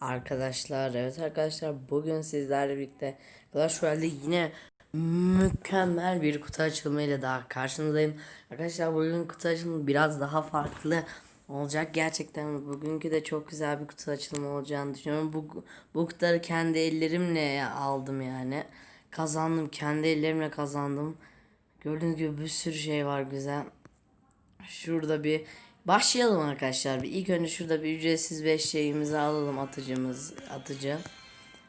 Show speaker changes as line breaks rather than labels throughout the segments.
Arkadaşlar evet arkadaşlar bugün sizlerle birlikte Clash Royale'de yine mükemmel bir kutu açılımıyla daha karşınızdayım. Arkadaşlar bugün kutu açılımı biraz daha farklı olacak. Gerçekten bugünkü de çok güzel bir kutu açılımı olacağını düşünüyorum. Bu, bu kutuları kendi ellerimle aldım yani. Kazandım kendi ellerimle kazandım. Gördüğünüz gibi bir sürü şey var güzel. Şurada bir başlayalım arkadaşlar. Bir ilk önce şurada bir ücretsiz 5 şeyimizi alalım atıcımız atıcı.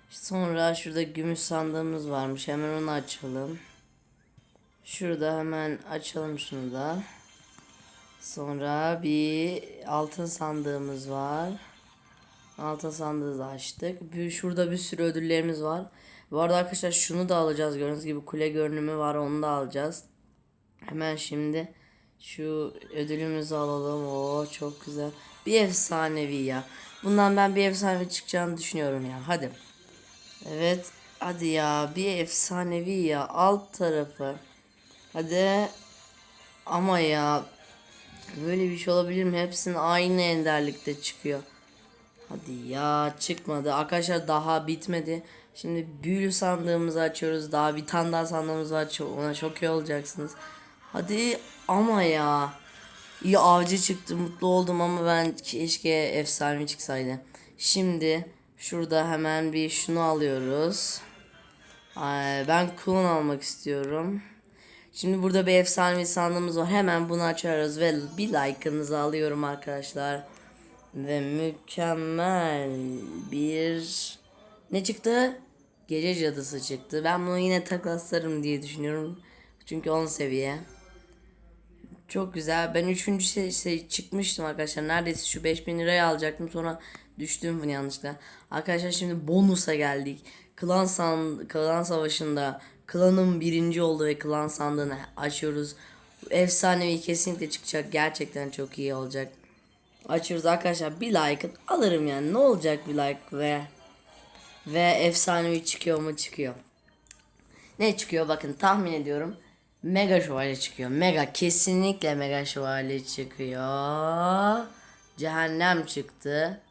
Sonra şurada gümüş sandığımız varmış. Hemen onu açalım. Şurada hemen açalım şunu da. Sonra bir altın sandığımız var. Altın sandığı da açtık. Bir, şurada bir sürü ödüllerimiz var. Bu arada arkadaşlar şunu da alacağız. Gördüğünüz gibi kule görünümü var. Onu da alacağız. Hemen şimdi şu ödülümüzü alalım. Oo çok güzel. Bir efsanevi ya. Bundan ben bir efsanevi çıkacağını düşünüyorum ya. Hadi. Evet. Hadi ya. Bir efsanevi ya. Alt tarafı. Hadi. Ama ya. Böyle bir şey olabilir mi? Hepsinin aynı enderlikte çıkıyor. Hadi ya çıkmadı. Arkadaşlar daha bitmedi. Şimdi büyülü sandığımızı açıyoruz. Daha bir tane daha sandığımız var. Ona iyi olacaksınız. Hadi ama ya. İyi avcı çıktı. Mutlu oldum ama ben keşke efsane çıksaydı. Şimdi şurada hemen bir şunu alıyoruz. Ben klon almak istiyorum. Şimdi burada bir efsanevi sandığımız var. Hemen bunu açıyoruz ve bir like'ınızı alıyorum arkadaşlar. Ve mükemmel bir ne çıktı? Gece cadısı çıktı. Ben bunu yine taklaslarım diye düşünüyorum. Çünkü 10 seviye. Çok güzel. Ben 3. Şey, şey çıkmıştım arkadaşlar. Neredeyse şu 5000 liraya alacaktım. Sonra düştüm bunu yanlışlıkla. Arkadaşlar şimdi bonusa geldik. Klan, san, klan savaşında klanın birinci oldu ve klan sandığını açıyoruz. Efsanevi kesinlikle çıkacak. Gerçekten çok iyi olacak. Açıyoruz arkadaşlar. Bir like alırım yani. Ne olacak bir like ve ve efsanevi çıkıyor mu çıkıyor. Ne çıkıyor bakın tahmin ediyorum. Mega şövalye çıkıyor. Mega kesinlikle mega şövalye çıkıyor. Cehennem çıktı.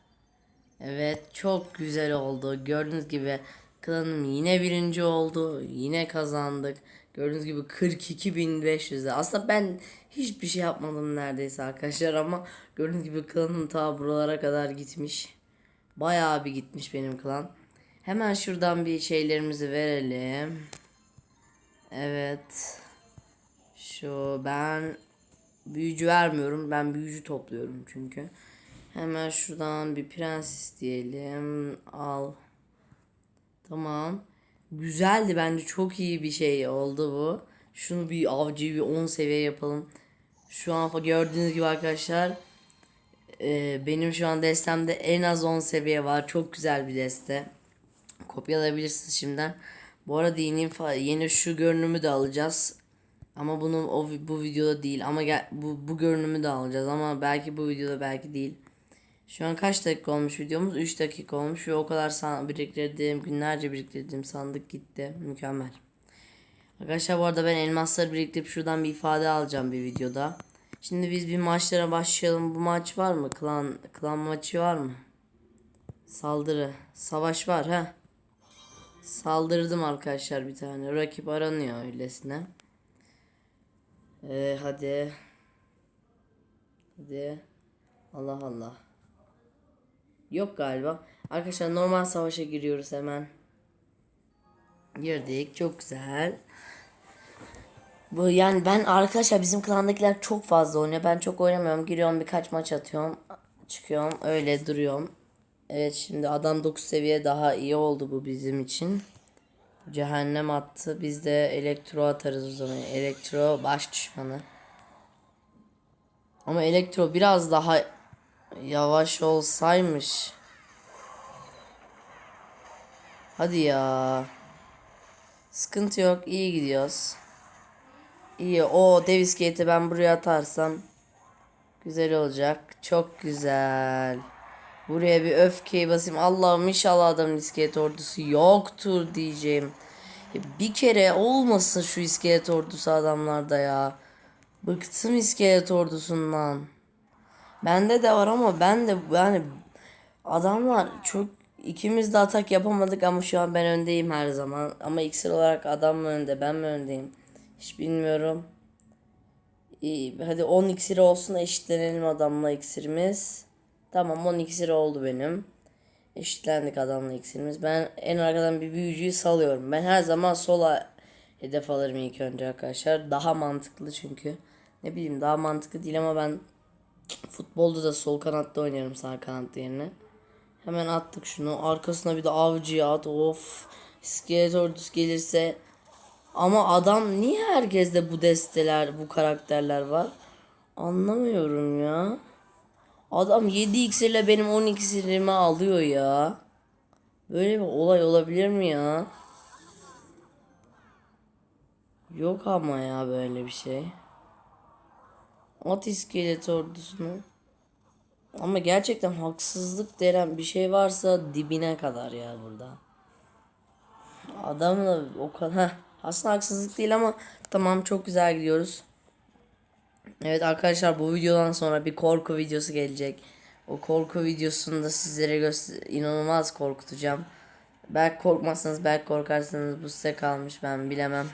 Evet çok güzel oldu. Gördüğünüz gibi klanım yine birinci oldu. Yine kazandık. Gördüğünüz gibi 42.500'de. Aslında ben hiçbir şey yapmadım neredeyse arkadaşlar ama gördüğünüz gibi klanım ta buralara kadar gitmiş. Bayağı bir gitmiş benim klan. Hemen şuradan bir şeylerimizi verelim. Evet. Şu ben büyücü vermiyorum. Ben büyücü topluyorum çünkü. Hemen şuradan bir prenses diyelim. Al. Tamam. Güzeldi bence çok iyi bir şey oldu bu. Şunu bir avcıyı bir 10 seviye yapalım. Şu an gördüğünüz gibi arkadaşlar e, benim şu an destemde en az 10 seviye var. Çok güzel bir deste. Kopyalayabilirsiniz şimdiden. Bu arada yeni, yeni şu görünümü de alacağız. Ama bunu o bu videoda değil ama gel, bu bu görünümü de alacağız ama belki bu videoda belki değil. Şu an kaç dakika olmuş videomuz? 3 dakika olmuş ve o kadar san biriktirdiğim, günlerce biriktirdiğim sandık gitti. Mükemmel. Arkadaşlar bu arada ben elmasları biriktirip şuradan bir ifade alacağım bir videoda. Şimdi biz bir maçlara başlayalım. Bu maç var mı? Klan klan maçı var mı? Saldırı. Savaş var ha. Saldırdım arkadaşlar bir tane. Rakip aranıyor öylesine. Ee, hadi. Hadi. Allah Allah. Yok galiba. Arkadaşlar normal savaşa giriyoruz hemen. Girdik. Çok güzel. Bu yani ben arkadaşlar bizim klandakiler çok fazla oynuyor. Ben çok oynamıyorum. Giriyorum birkaç maç atıyorum. Çıkıyorum. Öyle duruyorum. Evet şimdi adam 9 seviye daha iyi oldu bu bizim için. Cehennem attı. Biz de elektro atarız o zaman. Elektro baş düşmanı. Ama elektro biraz daha yavaş olsaymış. Hadi ya. Sıkıntı yok. iyi gidiyoruz. İyi. O dev iskeleti ben buraya atarsam güzel olacak. Çok güzel. Buraya bir öfkeyi basayım. Allah'ım inşallah adamın iskelet ordusu yoktur diyeceğim. Bir kere olmasın şu iskelet ordusu adamlarda ya. Bıktım iskelet ordusundan. Bende de var ama ben de yani Adamlar çok ikimiz de atak yapamadık ama şu an ben öndeyim her zaman. Ama iksir olarak adam mı önde ben mi öndeyim? Hiç bilmiyorum. İyi, hadi 10 iksir olsun eşitlenelim adamla iksirimiz. Tamam 10 iksir oldu benim. Eşitlendik adamla iksirimiz. Ben en arkadan bir büyücüyü salıyorum. Ben her zaman sola hedef alırım ilk önce arkadaşlar. Daha mantıklı çünkü. Ne bileyim daha mantıklı değil ama ben futbolda da sol kanatta oynarım sağ kanat yerine. Hemen attık şunu. Arkasına bir de avcıya at. Of. İskelet ordusu gelirse. Ama adam niye herkeste bu desteler, bu karakterler var? Anlamıyorum ya. Adam 7 iksirle benim 10 iksirimi alıyor ya. Böyle bir olay olabilir mi ya? Yok ama ya böyle bir şey. At iskelet ordusunu. Ama gerçekten haksızlık denen bir şey varsa dibine kadar ya burada. Adamla o kadar... Aslında haksızlık değil ama tamam çok güzel gidiyoruz. Evet arkadaşlar bu videodan sonra bir korku videosu gelecek. O korku videosunda sizlere inanılmaz korkutacağım. Belki korkmazsınız belki korkarsanız bu size kalmış ben bilemem.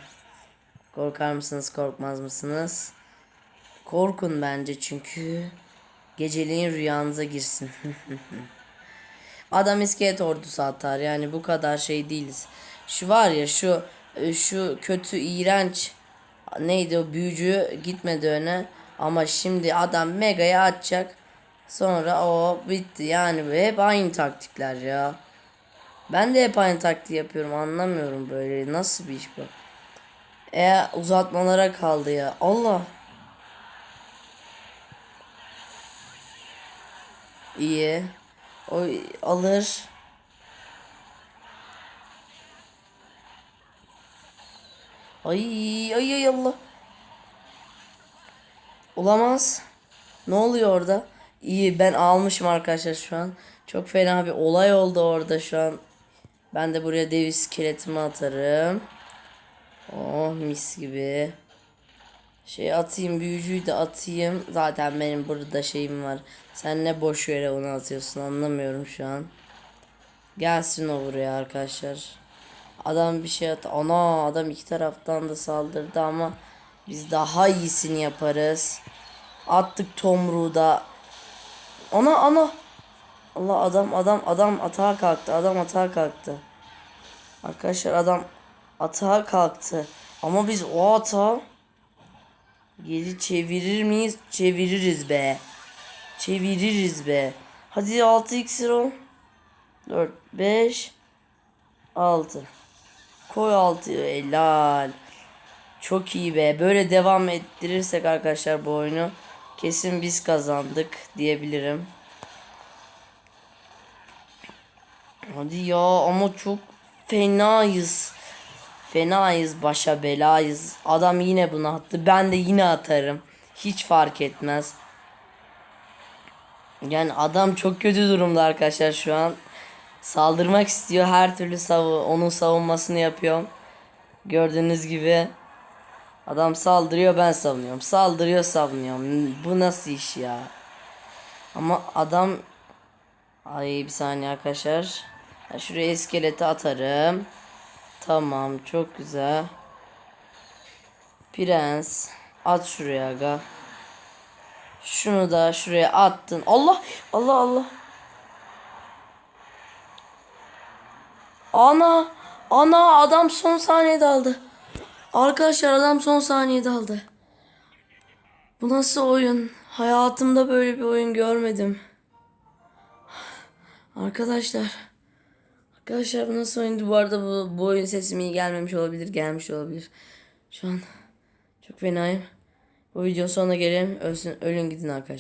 Korkar mısınız korkmaz mısınız? Korkun bence çünkü geceliğin rüyanıza girsin. Adam iskelet ordusu atar yani bu kadar şey değiliz. Şu var ya şu şu kötü iğrenç neydi o büyücü gitmedi öne ama şimdi adam mega'ya atacak. Sonra o bitti yani hep aynı taktikler ya. Ben de hep aynı taktiği yapıyorum anlamıyorum böyle nasıl bir iş bu. E uzatmalara kaldı ya. Allah. İyi. O alır. Ay ay ay Allah. Olamaz. Ne oluyor orada? İyi ben almışım arkadaşlar şu an. Çok fena bir olay oldu orada şu an. Ben de buraya dev iskeletimi atarım. Oh mis gibi. Şey atayım büyücüyü de atayım. Zaten benim burada şeyim var. Sen ne boş yere onu atıyorsun anlamıyorum şu an. Gelsin o buraya arkadaşlar. Adam bir şey at. Ana adam iki taraftan da saldırdı ama biz daha iyisini yaparız. Attık tomruğu da. Ana ana. Allah adam adam adam atağa kalktı. Adam atağa kalktı. Arkadaşlar adam atağa kalktı. Ama biz o atağı geri çevirir miyiz? Çeviririz be. Çeviririz be. Hadi 6 iksir ol. 4 5 6 Koy 6 helal. Çok iyi be. Böyle devam ettirirsek arkadaşlar bu oyunu kesin biz kazandık diyebilirim. Hadi ya ama çok fenayız. Fenayız başa belayız. Adam yine bunu attı. Ben de yine atarım. Hiç fark etmez. Yani adam çok kötü durumda arkadaşlar şu an. Saldırmak istiyor. Her türlü savu onun savunmasını yapıyorum. Gördüğünüz gibi. Adam saldırıyor ben savunuyorum. Saldırıyor savunuyorum. Bu nasıl iş ya? Ama adam Ay bir saniye arkadaşlar. Şuraya iskeleti atarım. Tamam çok güzel. Prens. At şuraya aga. Şunu da şuraya attın. Allah Allah Allah. Ana ana adam son saniyede aldı. Arkadaşlar adam son saniyede aldı. Bu nasıl oyun? Hayatımda böyle bir oyun görmedim. Arkadaşlar. Arkadaşlar bu nasıl oyundu? Bu arada bu, bu oyun sesim iyi gelmemiş olabilir. Gelmiş olabilir. Şu an çok fenayım. Bu videonun sonuna gelelim. Ölsün, ölün gidin arkadaşlar.